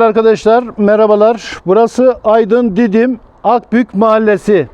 Arkadaşlar merhabalar. Burası Aydın Didim Akbük Mahallesi.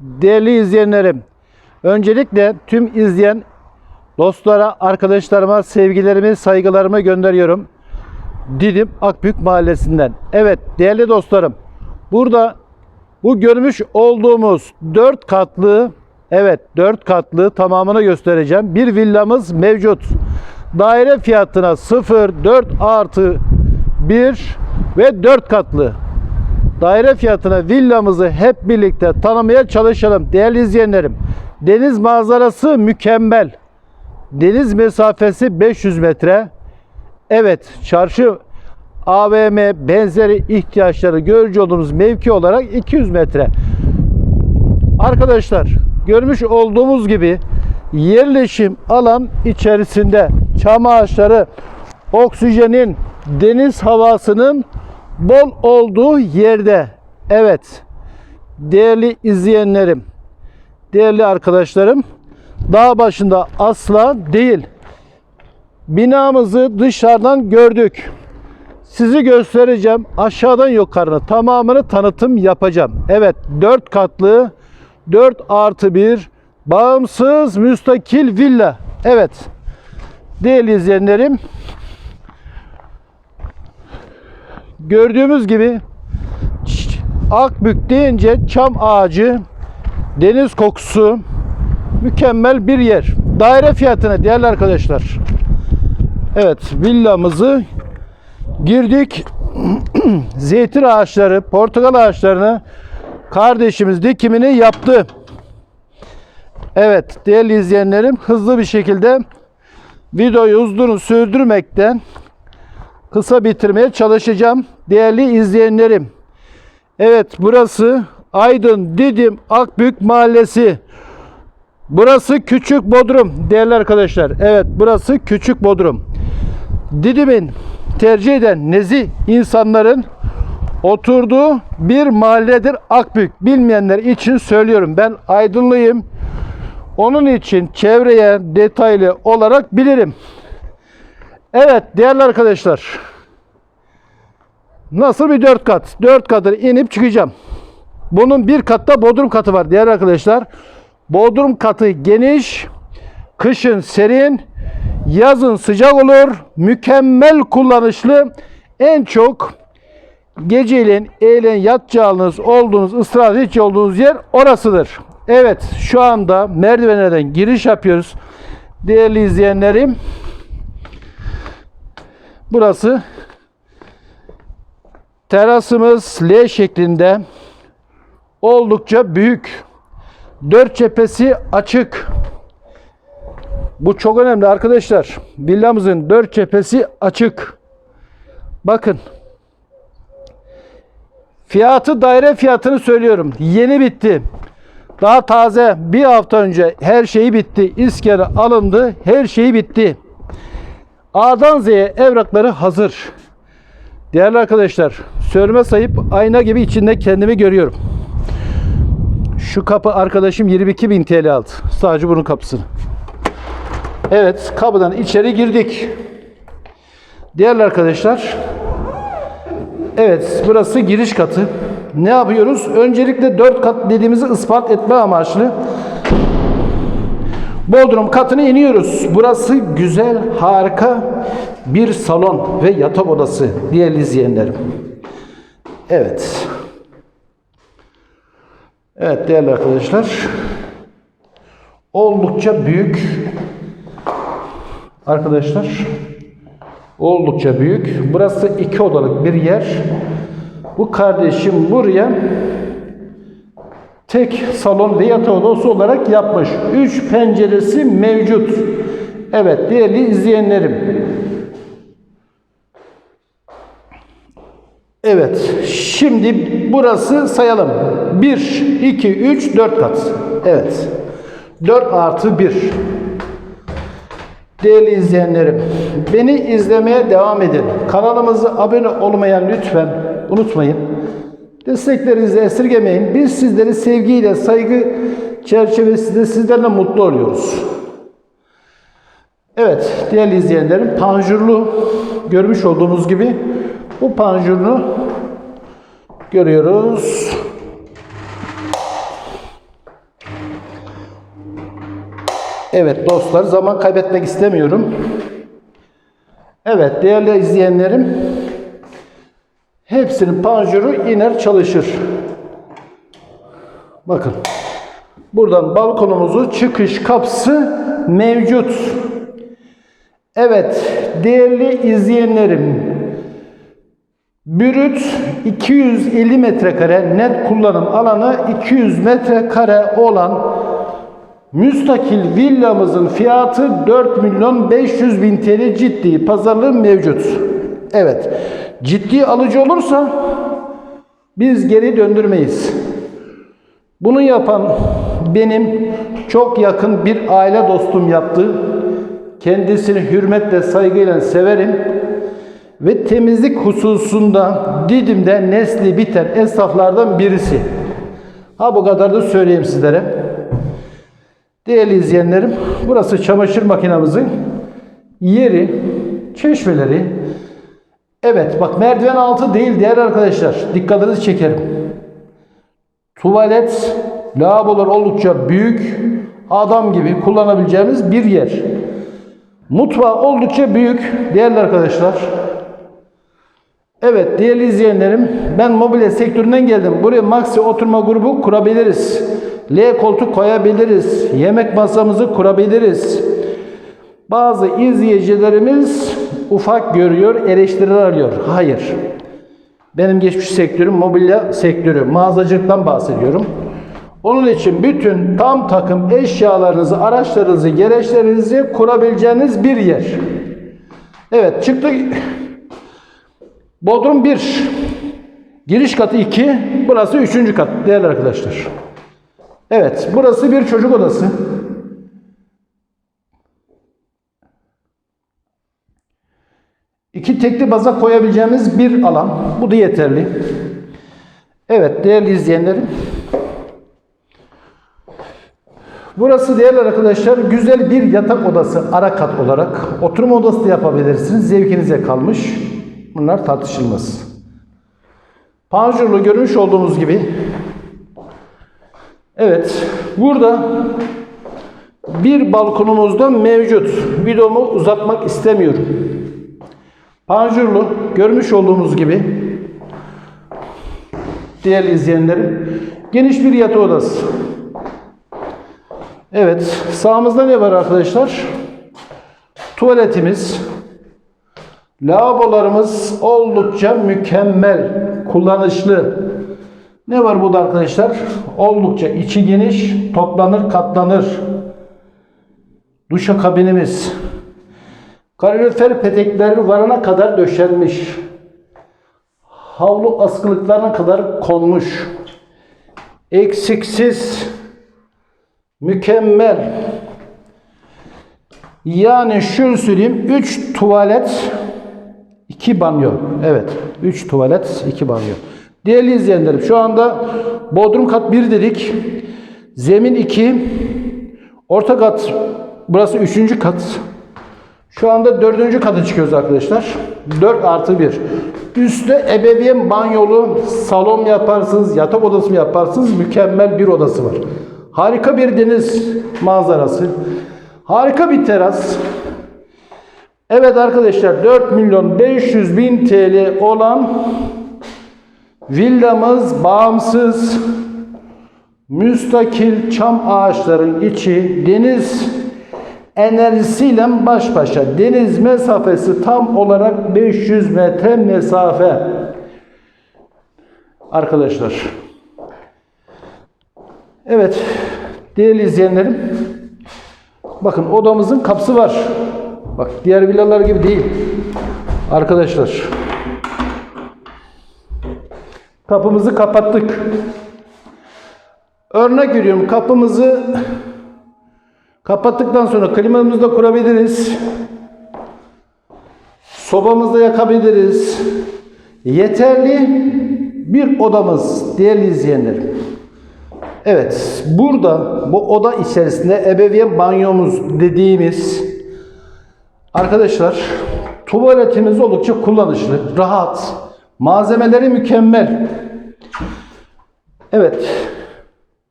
Değerli izleyenlerim. Öncelikle tüm izleyen dostlara, arkadaşlarıma sevgilerimi, saygılarımı gönderiyorum. Didim Akbük Mahallesi'nden. Evet değerli dostlarım. Burada bu görmüş olduğumuz 4 katlı evet 4 katlı tamamını göstereceğim. Bir villamız mevcut. Daire fiyatına 0 4 artı 1 ve 4 katlı daire fiyatına villamızı hep birlikte tanımaya çalışalım değerli izleyenlerim. Deniz manzarası mükemmel. Deniz mesafesi 500 metre. Evet, çarşı AVM benzeri ihtiyaçları görücü olduğumuz mevki olarak 200 metre. Arkadaşlar, görmüş olduğumuz gibi yerleşim alan içerisinde çam ağaçları, oksijenin, deniz havasının bol olduğu yerde. Evet, değerli izleyenlerim, değerli arkadaşlarım, dağ başında asla değil. Binamızı dışarıdan gördük. Sizi göstereceğim. Aşağıdan yukarı tamamını tanıtım yapacağım. Evet 4 katlı 4 artı 1 bağımsız müstakil villa. Evet değerli izleyenlerim gördüğümüz gibi Akbük deyince çam ağacı, deniz kokusu, mükemmel bir yer. Daire fiyatına değerli arkadaşlar. Evet villamızı girdik. Zeytin ağaçları, portakal ağaçlarını kardeşimiz dikimini yaptı. Evet değerli izleyenlerim hızlı bir şekilde videoyu uzun sürdürmekten kısa bitirmeye çalışacağım. Değerli izleyenlerim. Evet burası Aydın Didim Akbük Mahallesi. Burası Küçük Bodrum değerli arkadaşlar. Evet burası Küçük Bodrum. Didim'in tercih eden nezih insanların oturduğu bir mahalledir Akbük. Bilmeyenler için söylüyorum. Ben Aydınlıyım. Onun için çevreye detaylı olarak bilirim. Evet değerli arkadaşlar. Nasıl bir dört kat? Dört katı inip çıkacağım. Bunun bir katta bodrum katı var değerli arkadaşlar. Bodrum katı geniş, kışın serin, yazın sıcak olur. Mükemmel kullanışlı. En çok geceleyin eğlen yatacağınız olduğunuz ısrar hiç olduğunuz yer orasıdır. Evet şu anda merdivenlerden giriş yapıyoruz. Değerli izleyenlerim. Burası terasımız L şeklinde oldukça büyük. Dört cephesi açık. Bu çok önemli arkadaşlar. Villamızın dört cephesi açık. Bakın. Fiyatı daire fiyatını söylüyorum. Yeni bitti. Daha taze bir hafta önce her şeyi bitti. İskele alındı. Her şeyi bitti. A'dan Z'ye evrakları hazır. Değerli arkadaşlar, söyleme sayıp ayna gibi içinde kendimi görüyorum. Şu kapı arkadaşım 22.000 TL aldı. Sadece bunun kapısını. Evet, kapıdan içeri girdik. Değerli arkadaşlar, evet burası giriş katı. Ne yapıyoruz? Öncelikle 4 kat dediğimizi ispat etme amaçlı Bodrum katına iniyoruz. Burası güzel, harika bir salon ve yatak odası değerli izleyenlerim. Evet. Evet değerli arkadaşlar. Oldukça büyük arkadaşlar. Oldukça büyük. Burası iki odalık bir yer. Bu kardeşim buraya tek salon ve yatak odası olarak yapmış. Üç penceresi mevcut. Evet değerli izleyenlerim. Evet şimdi burası sayalım. 1, 2, 3, 4 kat. Evet. 4 artı 1. Değerli izleyenlerim, beni izlemeye devam edin. Kanalımıza abone olmayan lütfen unutmayın. Desteklerinizi esirgemeyin. Biz sizleri sevgiyle, saygı çerçevesinde sizlerle mutlu oluyoruz. Evet, değerli izleyenlerim, panjurlu görmüş olduğunuz gibi Bu panjurunu görüyoruz. Evet dostlar zaman kaybetmek istemiyorum. Evet değerli izleyenlerim hepsinin panjuru iner çalışır. Bakın. Buradan balkonumuzu çıkış kapısı mevcut. Evet değerli izleyenlerim Bürüt 250 metrekare net kullanım alanı 200 metrekare olan müstakil villamızın fiyatı 4 milyon 500 bin TL ciddi pazarlığı mevcut. Evet ciddi alıcı olursa biz geri döndürmeyiz. Bunu yapan benim çok yakın bir aile dostum yaptı. Kendisini hürmetle, saygıyla severim. Ve temizlik hususunda Didim'de nesli biten esnaflardan birisi. Ha bu kadar da söyleyeyim sizlere. Değerli izleyenlerim, burası çamaşır makinamızın yeri, çeşmeleri. Evet, bak merdiven altı değil değerli arkadaşlar. Dikkatinizi çekerim. Tuvalet, lavabolar oldukça büyük, adam gibi kullanabileceğimiz bir yer. Mutfağı oldukça büyük değerli arkadaşlar. Evet değerli izleyenlerim ben mobilya sektöründen geldim. Buraya maxi oturma grubu kurabiliriz. L koltuk koyabiliriz. Yemek masamızı kurabiliriz. Bazı izleyicilerimiz ufak görüyor, eleştiriler alıyor. Hayır. Benim geçmiş sektörüm mobilya sektörü. Mağazacılıktan bahsediyorum. Onun için bütün tam takım eşyalarınızı, araçlarınızı, gereçlerinizi kurabileceğiniz bir yer. Evet çıktık. Bodrum 1. Giriş katı 2. Burası 3. kat değerli arkadaşlar. Evet burası bir çocuk odası. İki tekli baza koyabileceğimiz bir alan. Bu da yeterli. Evet değerli izleyenlerim. Burası değerli arkadaşlar güzel bir yatak odası ara kat olarak. Oturma odası da yapabilirsiniz. Zevkinize kalmış. Bunlar tartışılmaz. Panjurlu görmüş olduğunuz gibi Evet burada bir balkonumuzda mevcut. Videomu uzatmak istemiyorum. Panjurlu görmüş olduğunuz gibi değerli izleyenlerim geniş bir yatak odası. Evet sağımızda ne var arkadaşlar? Tuvaletimiz, lavabolarımız oldukça mükemmel, kullanışlı. Ne var burada arkadaşlar? Oldukça içi geniş, toplanır, katlanır. Duşakabinimiz, kalorifer petekleri varana kadar döşenmiş. Havlu askılıklarına kadar konmuş. Eksiksiz, mükemmel. Yani şunu söyleyeyim, 3 tuvalet, 2 banyo. Evet, 3 tuvalet, 2 banyo. Değerli izleyenlerim, şu anda Bodrum kat 1 dedik. Zemin 2, orta kat, burası 3. kat. Şu anda dördüncü kata çıkıyoruz arkadaşlar. 4 artı 1. Üstte ebeveyn banyolu salon yaparsınız, yatak odası mı yaparsınız? Mükemmel bir odası var. Harika bir deniz manzarası. Harika bir teras. Evet arkadaşlar 4 milyon 500 bin TL olan villamız bağımsız müstakil çam ağaçların içi deniz enerjisiyle baş başa. Deniz mesafesi tam olarak 500 metre mesafe. Arkadaşlar. Evet. Değerli izleyenlerim. Bakın odamızın kapısı var. Bak diğer villalar gibi değil. Arkadaşlar. Kapımızı kapattık. Örnek veriyorum kapımızı Kapattıktan sonra klimamızı da kurabiliriz. Sobamızı da yakabiliriz. Yeterli bir odamız değerli izleyenlerim. Evet, burada bu oda içerisinde ebeveyn banyomuz dediğimiz arkadaşlar tuvaletimiz oldukça kullanışlı, rahat. Malzemeleri mükemmel. Evet.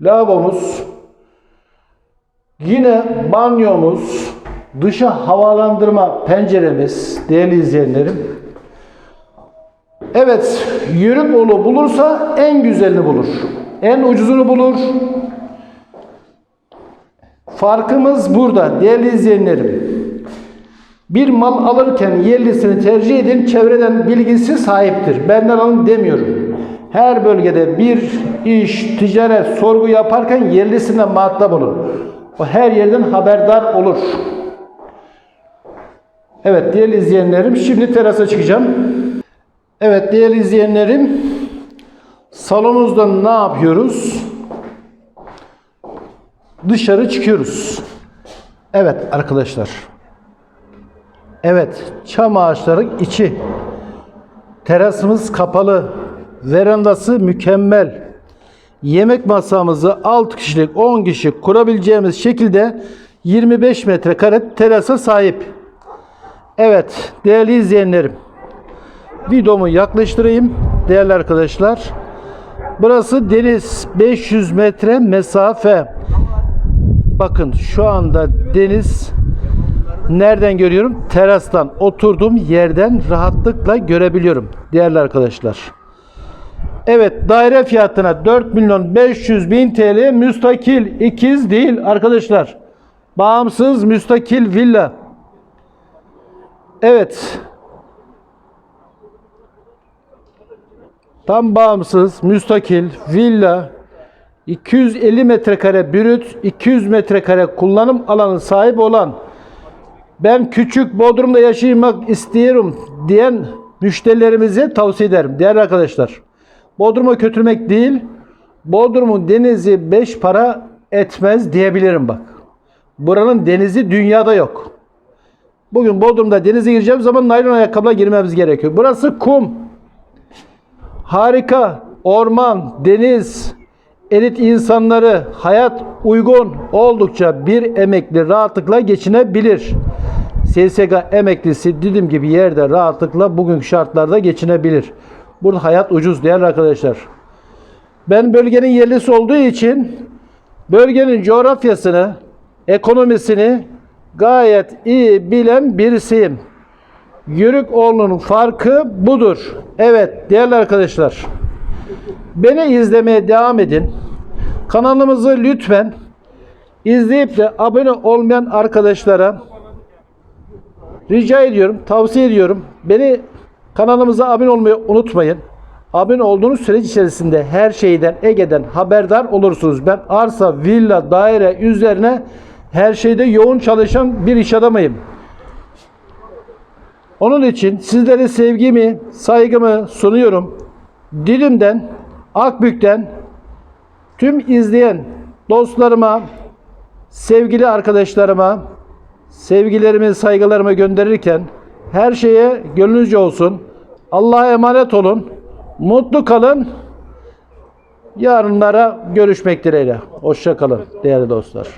Lavabomuz. Yine banyomuz. Dışa havalandırma penceremiz. Değerli izleyenlerim. Evet. Yörük oğlu bulursa en güzelini bulur. En ucuzunu bulur. Farkımız burada değerli izleyenlerim. Bir mal alırken yerlisini tercih edin, çevreden bilgisi sahiptir. Benden alın demiyorum. Her bölgede bir iş, ticaret, sorgu yaparken yerlisine muhatap olun. O her yerden haberdar olur. Evet değerli izleyenlerim, şimdi terasa çıkacağım. Evet değerli izleyenlerim, salonumuzda ne yapıyoruz? Dışarı çıkıyoruz. Evet arkadaşlar. Evet, çam ağaçların içi. Terasımız kapalı. Verandası mükemmel. Yemek masamızı 6 kişilik 10 kişi kurabileceğimiz şekilde 25 metrekare terasa sahip. Evet, değerli izleyenlerim. Videomu yaklaştırayım değerli arkadaşlar. Burası deniz 500 metre mesafe. Bakın şu anda deniz Nereden görüyorum? Terastan oturduğum yerden rahatlıkla görebiliyorum değerli arkadaşlar. Evet daire fiyatına 4 milyon 500 bin TL müstakil ikiz değil arkadaşlar. Bağımsız müstakil villa. Evet. Tam bağımsız müstakil villa 250 metrekare brüt 200 metrekare kullanım alanı sahibi olan ben küçük Bodrum'da yaşamak istiyorum diyen müşterilerimize tavsiye ederim. Değerli arkadaşlar. Bodrum'a kötülmek değil, Bodrum'un denizi beş para etmez diyebilirim bak. Buranın denizi dünyada yok. Bugün Bodrum'da denize gireceğim zaman naylon ayakkabıyla girmemiz gerekiyor. Burası kum. Harika. Orman, deniz, elit insanları, hayat uygun oldukça bir emekli rahatlıkla geçinebilir. SSK emeklisi Didim gibi yerde rahatlıkla bugünkü şartlarda geçinebilir. Burada hayat ucuz değerli arkadaşlar. Ben bölgenin yerlisi olduğu için bölgenin coğrafyasını, ekonomisini gayet iyi bilen birisiyim. Yörükoğlu'nun farkı budur. Evet değerli arkadaşlar. Beni izlemeye devam edin. Kanalımızı lütfen izleyip de abone olmayan arkadaşlara rica ediyorum, tavsiye ediyorum. Beni kanalımıza abone olmayı unutmayın. Abone olduğunuz süreç içerisinde her şeyden, Ege'den haberdar olursunuz. Ben arsa, villa, daire üzerine her şeyde yoğun çalışan bir iş adamıyım. Onun için sizlere sevgimi, saygımı sunuyorum. Dilim'den, Akbük'ten tüm izleyen dostlarıma, sevgili arkadaşlarıma, sevgilerimi, saygılarımı gönderirken her şeye gönlünüzce olsun. Allah'a emanet olun. Mutlu kalın. Yarınlara görüşmek dileğiyle. Hoşça kalın değerli dostlar.